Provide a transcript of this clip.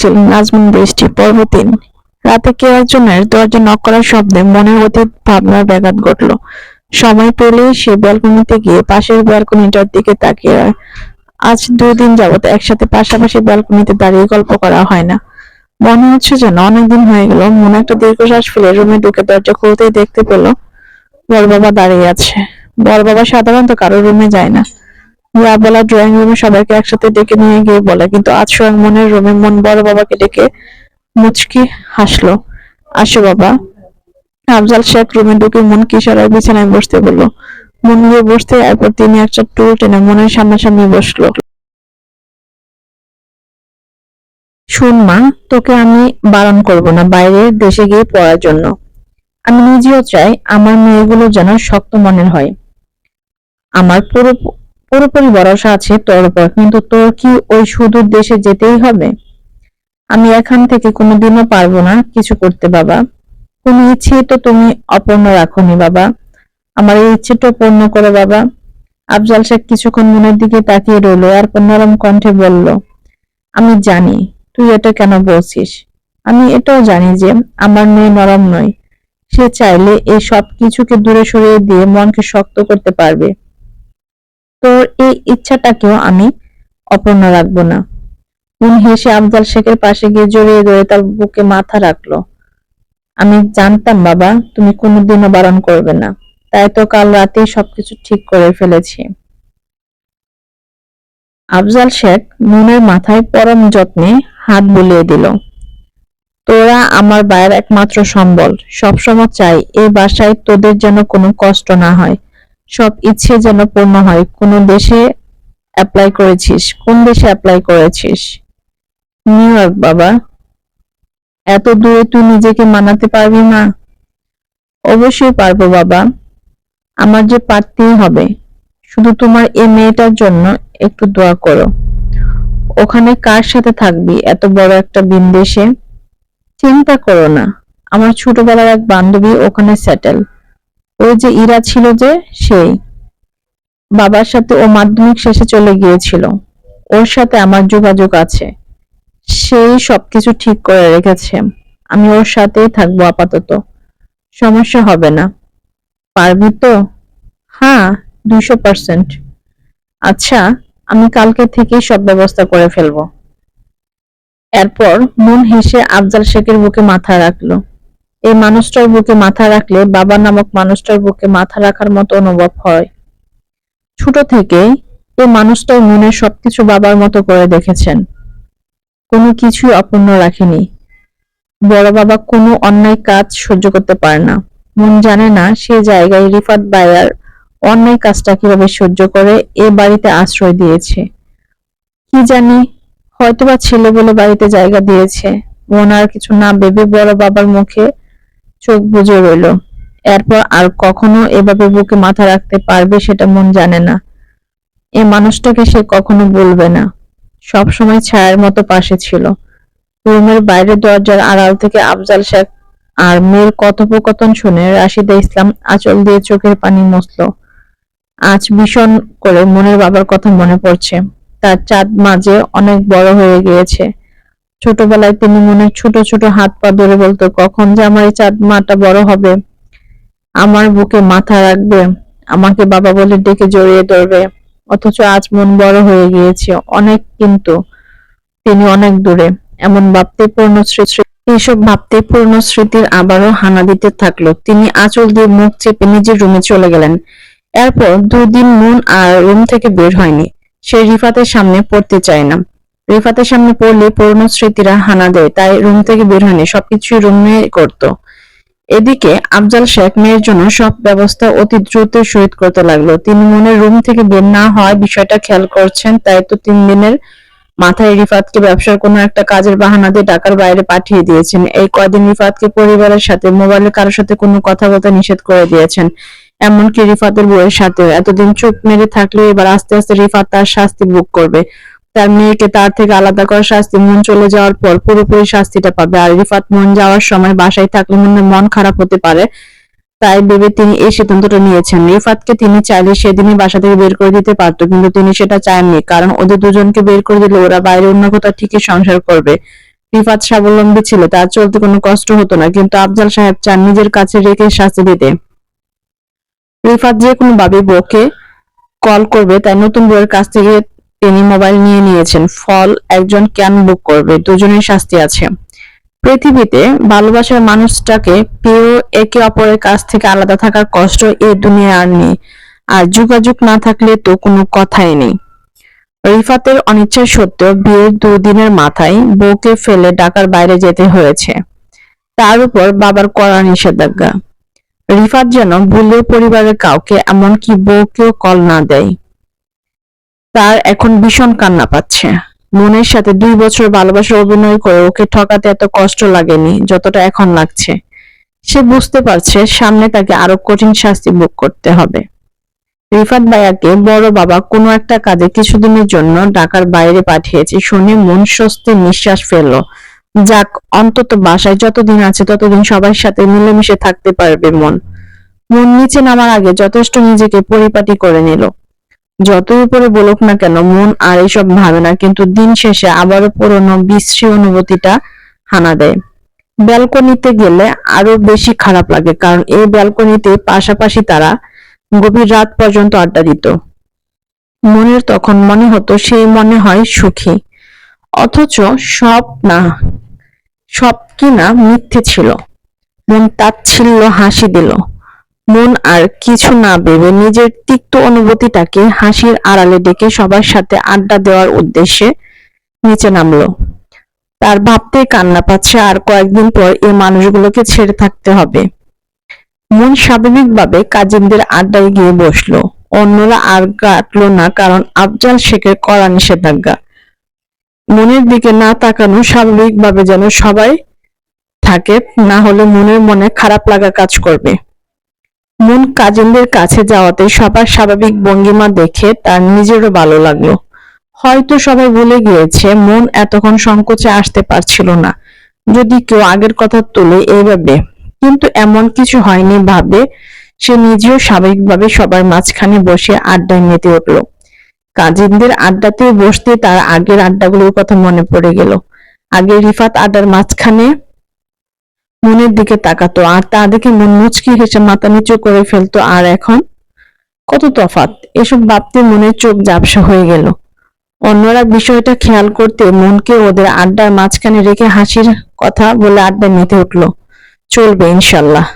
ছিল নাজমুন বৃষ্টি পর্ব রাতে কেউ একজনের দরজা নক করার শব্দে মনের অতীত ভাবনার ব্যাঘাত ঘটল। সময় পেলেই সে ব্যালকনিতে গিয়ে পাশের ব্যালকনিটার দিকে তাকিয়ে রয়। আজ দুই দিন যাবত একসাথে পাশাপাশি ব্যালকনিতে দাঁড়িয়ে গল্প করা হয় না। মনে হচ্ছে যেন অনেকদিন হয়ে গেল, মনে একটা দীর্ঘশ্বাস ফেলে রুমে ঢুকে দরজা খুলতেই দেখতে পেল বড় বাবা দাঁড়িয়ে আছে। বড় বাবা সাধারণত কারও রুমে যায় না। ইয়া বলা ড্রয়িং রুমে সবাইকে একসাথে ডেকে নিয়ে গিয়ে বলে, কিন্তু আজ স্বয়ং মনের রুমে মন বড় বাবাকে ডেকে মুচকি হাসলো। আসো বাবা। আফজাল শেখ রুমে ঢুকে মন কিশোরের বিছানায় বসতে বলল। মন গিয়ে বসতে এরপর তিনি একটা টুল টেনে মনের সামনাসামনি বসল। শুন মা, তোকে আমি বারণ করব না, বাইরে দেশে গিয়ে পড়ার জন্য। আমি নিজেও চাই আমার মেয়েগুলো যেন শক্ত মনের হয়। আমার পুরো পুরোপুরি ভরসা আছে তোর উপর, কিন্তু তোর কি ওই সুদূর দেশে যেতেই হবে? আমি এখান থেকে কোনোদিনও পারব না কিছু করতে, বাবা। কোনো ইচ্ছে তো তুমি অপূর্ণ রাখোনি, বাবা। আমার এই ইচ্ছেটা পূর্ণ করো, বাবা। আফজাল শেখ কিছুক্ষণ মনের দিকে তাকিয়ে রইল, এরপর নরম কণ্ঠে বলল, আমি জানি, তুই এটা কেন বলছিস? আমি এটাও জানি যে আমার মেয়ে নরম নয়। সে চাইলে এই সব কিছুকে দূরে সরিয়ে দিয়ে মনকে শক্ত করতে পারবে। তোর এই ইচ্ছাটাকেও আমি অপূর্ণ রাখব না। উনি হেসে আফজাল শেখের পাশে গিয়ে জড়িয়ে ধরে তার বুকে মাথা রাখল। আমি জানতাম, বাবা, তুমি কোনোদিনও বারণ করবে না। তাই তো কাল রাতেই সবকিছু ঠিক করে ফেলেছি। আফজাল শেখ মনের মাথায় পরম যত্নে হাত বুলিয়ে দিল। তোরা আমার বায়ের একমাত্র সম্বল। সবসময় চাই এই বাসায় তোদের যেন কোনো কষ্ট না হয়। সব ইচ্ছে যেন পূর্ণ হয়। কোন দেশে অ্যাপ্লাই করেছিস? কোন দেশে অ্যাপ্লাই করেছিস? নিউ ইয়র্ক, বাবা। এত দূরে তুই নিজেকে মানাতে পারবি না। অবশ্যই পারব, বাবা। আমার যে পারতেই হবে। শুধু তোমার এই মেয়েটার জন্য একটু দোয়া করো। ওখানে কার সাথে থাকবি? এত বড় একটা বিন্দেশে? চিন্তা করো না। আমার ছোটবেলার এক বান্ধবী ওখানে সেটেল ওই যে ইরা ছিল যে, সেই। বাবার সাথে ও মাধ্যমিক শেষে চলে গিয়েছিল। ওর সাথে আমার যোগাযোগ আছে। সেই সবকিছু ঠিক করে রেখেছে। আমি ওর সাথেই থাকব আপাতত। সমস্যা হবে না। পারবি তো? হ্যাঁ দুইশো পার্সেন্ট। আচ্ছা আমি কালকে থেকেই সব ব্যবস্থা করে ফেলব। এরপর মন হেসে আফজাল শেখের বুকে মাথা রাখল। এই মানুষটার বুকে মাথা রাখলে বাবা নামক মানুষটার বুকে মাথা রাখার মতো অনুভব হয়। ছোট থেকে এই মানুষটার মনে সবকিছু বাবার মতো করে দেখেছেন। কোনো কিছুই অপূর্ণ রাখেনি। বড় বাবা কোনো অন্যায় কাজ সহ্য করতে পারে না। মন জানে না সে জায়গায় রিফাত বায়ার অন্যায় কাজটা কীভাবে সহ্য করে, এ বাড়িতে আশ্রয় দিয়েছে। কি জানি, হয়তোবা ছেলে বলে বাড়িতে জায়গা দিয়েছে। মন আর কিছু না ভেবে বড় বাবার মুখে চোখ বুজে রইল। এরপর আর কখনো এভাবে বুকে মাথা রাখতে পারবে সেটা মন জানে না। এ মানুষটাকে সে কখনো বলবে না। সব সময় ছায়ার মতো পাশে ছিল। রুমের বাইরে দরজার আড়াল থেকে আফজাল শেখ আর মেয়ের কথোপকথন শুনে রাশিদা ইসলাম আঁচল দিয়ে চোখের পানি মুছল আজ ভীষণ করে মনের বাবার কথা মনে পড়ছে। তার চাঁদ মাঝে অনেক বড় হয়ে গিয়েছে। ছোটবেলায় তিনি মনের ছোট ছোট হাত পা ধরে বলতো, কখন যে আমার এই চাঁদ মাটা বড় হবে, আমার বুকে মাথা রাখবে, আমাকে বাবা বলে ডেকে জড়িয়ে ধরবে, অথচ আজ মন বড় হয়ে গিয়েছে। অনেক কিন্তু তিনি অনেক দূরে, এমন ভাবতে পূর্ণ স্মৃতি এইসব ভাবতে পূর্ণ স্মৃতির আবারও হানা দিতে থাকল। তিনি আঁচল দিয়ে মুখ চেপে নিজের রুমে চলে গেলেন। এরপর দুদিন মন আর রুম থেকে বের হয়নি। সে রিফাতের সামনে পড়তে চায় না। রিফাতের সামনে পড়লে পুরনো স্মৃতিরা হানা দেয়, তাই রুম থেকে বের হয়নি, সবকিছুই রুমে করতো। এদিকে আফজাল শেখ মেয়ের জন্য সব ব্যবস্থা অতি দ্রুত সহিত করতে লাগল। তিনি মনে রুম থেকে বের না হয় বিষয়টা খেয়াল করছেন, তাই তো তিন দিনের মাথায় রিফাতকে ব্যবসার কোনো একটা কাজের বাহানা দিয়ে ঢাকার বাইরে পাঠিয়ে দিয়েছেন। এই কয়দিন রিফাতকে পরিবারের সাথে, মোবাইলে কারোর সাথে কোনো কথা বলতে নিষেধ করে দিয়েছেন, এমনকি রিফাতের বউয়ের সাথে এতদিন চুপ মেরে থাকলেও এবার আস্তে আস্তে রিফাত তার শাস্তি ভোগ করবে। তার মেয়েকে তার থেকে আলাদা করার শাস্তি, মন চলে যাওয়ার পর পুরোপুরি শাস্তিটা পাবে। আর রিফাত মন যাওয়ার সময় বাসায় থাকলে মনে মন খারাপ হতে পারে। তাই ভেবে তিনি এই সিদ্ধান্তটা নিয়েছেন। রিফাতকে তিনি চাইলে সেদিনই বাসা থেকে বের করে দিতে পারতো, কিন্তু তিনি সেটা চাননি, কারণ ওদের দুজনকে বের করে দিলে ওরা বাইরে অন্য কোথাও ঠিকই সংসার করবে। রিফাত স্বাবলম্বী ছিল, তার চলতে কোনো কষ্ট হতো না, কিন্তু আফজাল সাহেব চান নিজের কাছে রেখে শাস্তি দিতে। রিফাত যে কোনো ভাবে বউকে কল করবে, তাই নতুন বউয়ের কাছ থেকে তিনি মোবাইল নিয়ে নিয়েছেন। ফল একজন ক্যান বুক করবে? দুজনের শাস্তি আছে। পৃথিবীতে ভালোবাসার মানুষটাকে পেয়েও একে অপরের কাছ থেকে আলাদা থাকার কষ্ট এ দুনিয়া আর নেই। আর যোগাযোগ না থাকলে তো কোনো কথাই নেই। রিফাতের অনিচ্ছা সত্ত্বেও বিয়ের দুদিনের মাথায় বউকে ফেলে ঢাকার বাইরে যেতে হয়েছে। তার উপর বাবার কড়া নিষেধাজ্ঞা। রিফাত যেন ভুলেও পরিবারের কাউকে এমনকি বউকেও কল না দেয়। তার এখন ভীষণ কান্না পাচ্ছে। মনের সাথে দুই বছর ভালোবাসা অভিনয় করে ওকে ঠকাতে এত কষ্ট লাগেনি, যতটা এখন লাগছে। সে বুঝতে পারছে সামনে তাকে আরও কঠিন শাস্তি ভোগ করতে হবে। রিফাত ভাইয়াকে বড় বাবা কোনো একটা কাজে কিছুদিনের জন্য ঢাকার বাইরে পাঠিয়েছে শুনে মন স্বস্তির নিঃশ্বাস ফেলল। যাক, অন্তত বাসায় যতদিন আছে ততদিন সবার সাথে মিলেমিশে থাকতে পারবে মন। মন নিচে নামার আগে যথেষ্ট নিজেকে পরিপাটি করে নিল। যতই উপরে বলুক না কেন, মন আর এসব ভাবে না, কিন্তু দিন শেষে আবারও পুরনো বিশ্রী অনুভূতিটা হানা দেয়। ব্যালকনিতে গেলে আরও বেশি খারাপ লাগে, কারণ এই ব্যালকনিতে পাশাপাশি তারা গভীর রাত পর্যন্ত আড্ডা দিত মনের তখন মনে হতো সেই মনে হয় সুখী। অথচ সব না, সব কি না মিথ্যে ছিল। মন তাচ্ছিল্য হাসি দিল। মন আর কিছু না ভেবে নিজের তিক্ত অনুভূতিটাকে হাসির আড়ালে ডেকে সবার সাথে আড্ডা দেওয়ার উদ্দেশ্যে নিচে নামলো। তার ভাবতে কান্না পাচ্ছে আর কয়েকদিন পর এই মানুষগুলোকে ছেড়ে থাকতে হবে। মন স্বাভাবিকভাবে কাজিনদের আড্ডায় গিয়ে বসল। অন্যরা আর কাটলো না কারণ আফজাল শেখের কড়া নিষেধাজ্ঞা। মনের দিকে না তাকানো স্বাভাবিকভাবে যেন সবাই থাকে, না হলে মনের মনে খারাপ লাগা কাজ করবে। মন কাজিনদের কাছে যাওয়াতে সবার স্বাভাবিক ভঙ্গিমা দেখে তার নিজেরও ভালো লাগল। হয়তো সবাই ভুলে গিয়েছে, মন এতক্ষণ সংকোচে আসতে পারছিল না। যদি কেউ আগের কথা তোলে এইভাবে, কিন্তু এমন কিছু হয়নি ভাবে সে নিজেও স্বাভাবিকভাবে সবার মাঝখানে বসে আড্ডায় মেতে উঠল। কাজিনদের আড্ডাতে বসতে তার আগের আড্ডাগুলোর কথা মনে পড়ে গেল। আগে রিফাত আড্ডার মাঝখানে মনের দিকে তাকাতো, আর তা দেখে মন মুচকি হেসে মাথা নিচু করে ফেলতো, আর এখন? কত তফাত এসব ভাবতে মনের চোখ ঝাপসা হয়ে গেল। অন্যরা বিষয়টা খেয়াল করতে মনকে ওদের আড্ডার মাঝখানে রেখে হাসির কথা বলে আড্ডা মেতে উঠল। চলবে ইনশাল্লাহ।